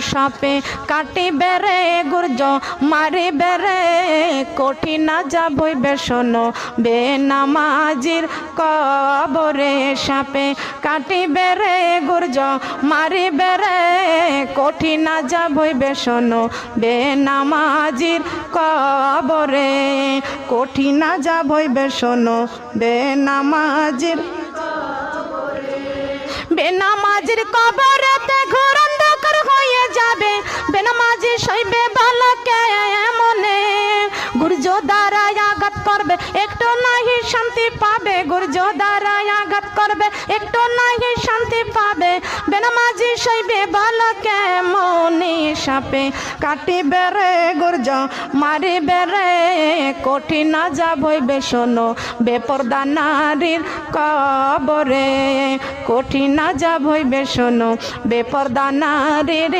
সাপে কাটি বেড়ে গুর্জ, মারি বেড়ে, কঠিন যাবই বেসন বেনামাজির কবরে সাপে কাটি বেড়ে গুর্জ, মারি বেড়ে, কঠিন যাবই বেসন বেনামাজির কবরে কঠিন যাবই বেসন বেনামাজির বেনামাজির কবরেতে সইবে বালকে মনে গুর্জ দ্বারা আঘাত করবে, একটু নাহি শান্তি পাবে। গুর্জ দ্বারা আঘাত করবে, একটু নাহি শান্তি পাবে। বেনামাজি সইবে বালকে মনে সাপে কাটি বেড়ে গুর্জ মারি বেড়ে কঠিন যাবই বেসনো বেপরদা নারীর কবরে। কঠিন যাবই বেসনো বেপরদা নারীর